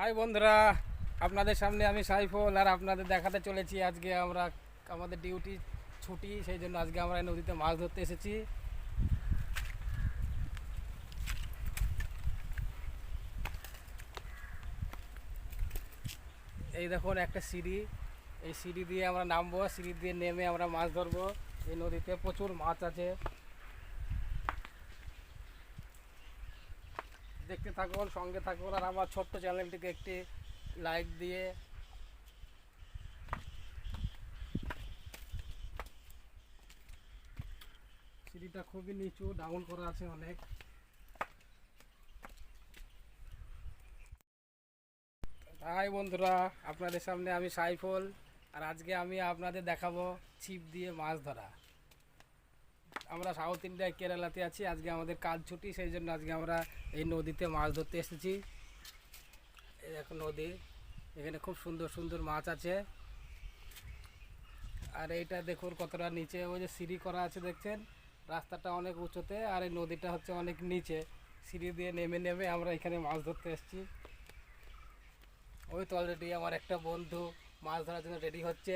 High বন্ধুরা, আপনাদের সামনে আমি সাইফুল আর আপনাদের দেখাতে চলেছি আজকে আমরা আমাদের ডিউটি ছুটি, সেই জন্য আজকে আমরা নদীতে মাছ ধরতে এসেছি। এই দেখুন একটা সিঁড়ি, এই সিঁড়ি দিয়ে আমরা নামবো, সিঁড়ি দিয়ে নেমে আমরা মাছ ধরবো। এই নদীতে প্রচুর মাছ আছে দেখতে থাকুন সঙ্গে থাকুন আর আমার ছোট্ট চ্যানেলটিকে একটি লাইক দিয়ে। সিঁড়িটা খুবই নিচু ডাউন করা আছে অনেক। হাই বন্ধুরা, আপনাদের সামনে আমি সাইফল, আর আজকে আমি আপনাদের দেখাবো ছিপ দিয়ে মাছ ধরা। আমরা সাউথ ইন্ডিয়া, কেরালাতে আছি। আজকে আমাদের কাজ ছুটি, সেই জন্য আজকে আমরা এই নদীতে মাছ ধরতে এসেছি। দেখো নদী, এখানে খুব সুন্দর সুন্দর মাছ আছে। আর এইটা দেখুন কতটা নিচে, ওই যে সিঁড়ি করা আছে দেখছেন? রাস্তাটা অনেক উঁচুতে, আর এই নদীটা হচ্ছে অনেক নিচে। সিঁড়ি দিয়ে নেমে নেমে আমরা এখানে মাছ ধরতে এসেছি। ওই তো অলরেডি আমার একটা বন্ধু মাছ ধরার জন্য রেডি হচ্ছে।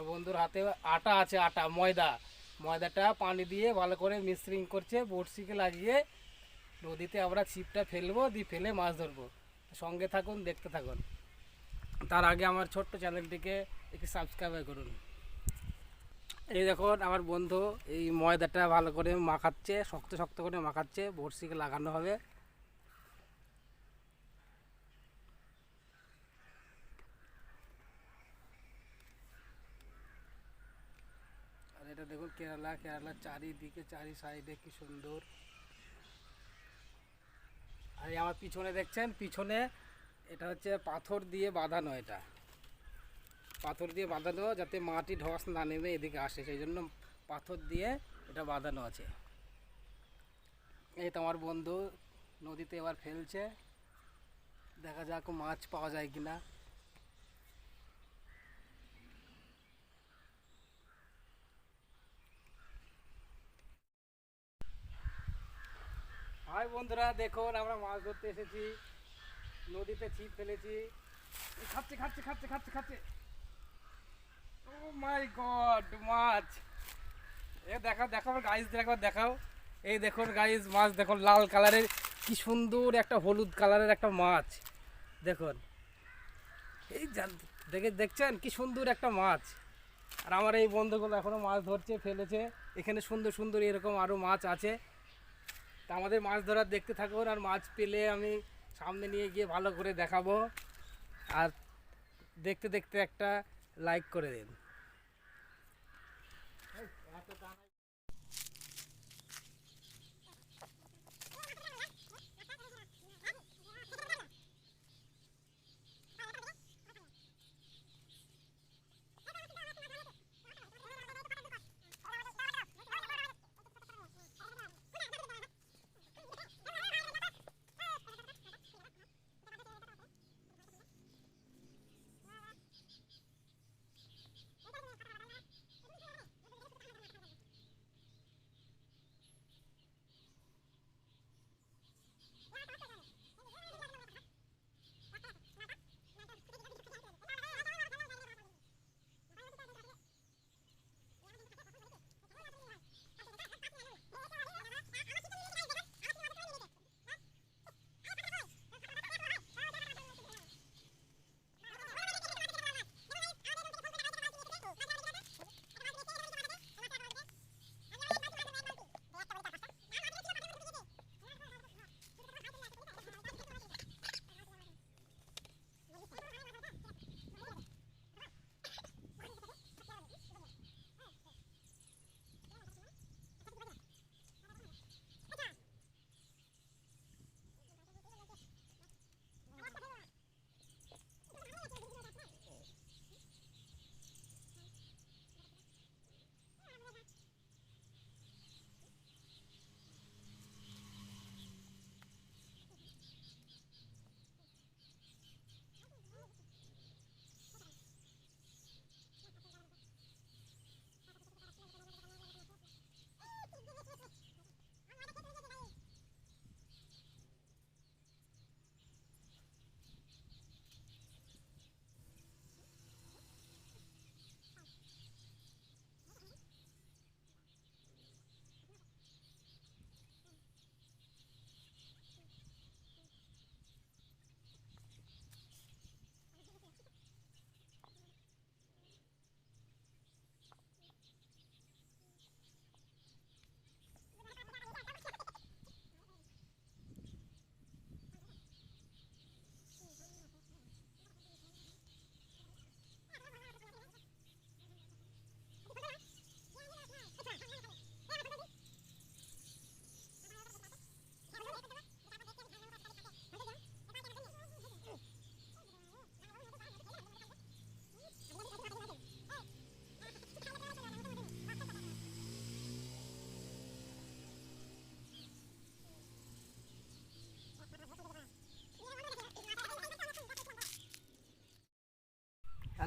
আর বন্ধুর হাতে আটা আছে, আটা, ময়দা। ময়দাটা পানি দিয়ে ভালো করে মিশ্রিং করছে, বড়শিকে লাগিয়ে নদীতে আমরা ছিপটা ফেলব, দিয়ে ফেলে মাছ ধরবো। সঙ্গে থাকুন, দেখতে থাকুন। তার আগে আমার ছোট্ট চ্যানেলটিকে একটু সাবস্ক্রাইব করুন। এই দেখুন, আমার বন্ধু এই ময়দাটা ভালো করে মাখাচ্ছে, শক্ত শক্ত করে মাখাচ্ছে, বড়শিকে লাগানো হবে আর এটা দেখুন, কেরালা, কেরালার চারিদিকে, চারি সাইডে কি সুন্দর। আর আমার পিছনে দেখছেন, পিছনে এটা হচ্ছে পাথর দিয়ে বাঁধানো এটা। পাথর দিয়ে বাঁধানো যাতে মাটি ধস না নেমে এদিকে আসে, সেই জন্য পাথর দিয়ে এটা বাঁধানো আছে। এই তো আমার বন্ধু নদীতে এবার ফেলছে। দেখা যাক মাছ পাওয়া যায় কিনা। হাই বন্ধুরা, দেখুন, আমরা মাছ ধরতে এসেছি। নদীতে ছিপ ফেলেছি। খাচ্ছে খাচ্ছে খাচ্ছে খাচ্ছে খাচ্ছে। ও মাই গড, মাছ। এ দেখাও দেখাও গাইজ দেখাও দেখাও। এই দেখুন গাইজ মাছ দেখুন, লাল কালারের। কি সুন্দর একটা হলুদ কালারের একটা মাছ। দেখুন। এই জান- দেখে, দেখছেন? কি সুন্দর একটা মাছ। আর আমার এই বন্ধুগুলো এখনও মাছ ধরছে, ফেলেছে। এখানে সুন্দর সুন্দর এরকম আরও মাছ আছে। তা আমাদের মাছ ধরার দেখতে থাকুন আর মাছ পেলে আমি সামনে নিয়ে গিয়ে ভালো করে দেখাবো। আর দেখতে দেখতে একটা লাইক করে দিন।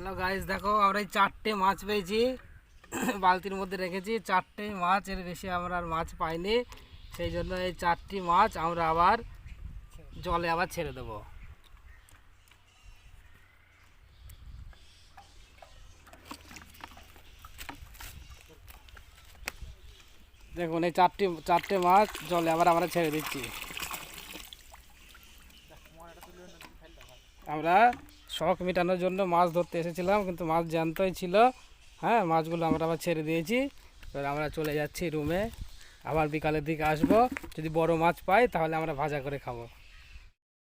হ্যালো গাইস দেখো আমরা এই চারটে মাছ পেয়েছি। বালতির মধ্যে রেখেছি, চারটে মাছ, এর বেশি আমরা আর মাছ পাইনি। সেই জন্য এই চারটি মাছ আমরা আবার জলে আবার ছেড়ে দেবো। দেখুন, এই চারটি, চারটে মাছ জলে আবার আমরা ছেড়ে দিচ্ছি। আমরা শখ মেটানোর জন্য মাছ ধরতে এসেছিলাম, কিন্তু মাছ জ্যান্তই ছিল। হ্যাঁ মাছগুলো আমরা আবার ছেড়ে দিয়েছি। এবার আমরা চলে যাচ্ছি রুমে আবার বিকালের দিকে আসব। যদি বড় মাছ পাই, তাহলে আমরা ভাজা করে খাব।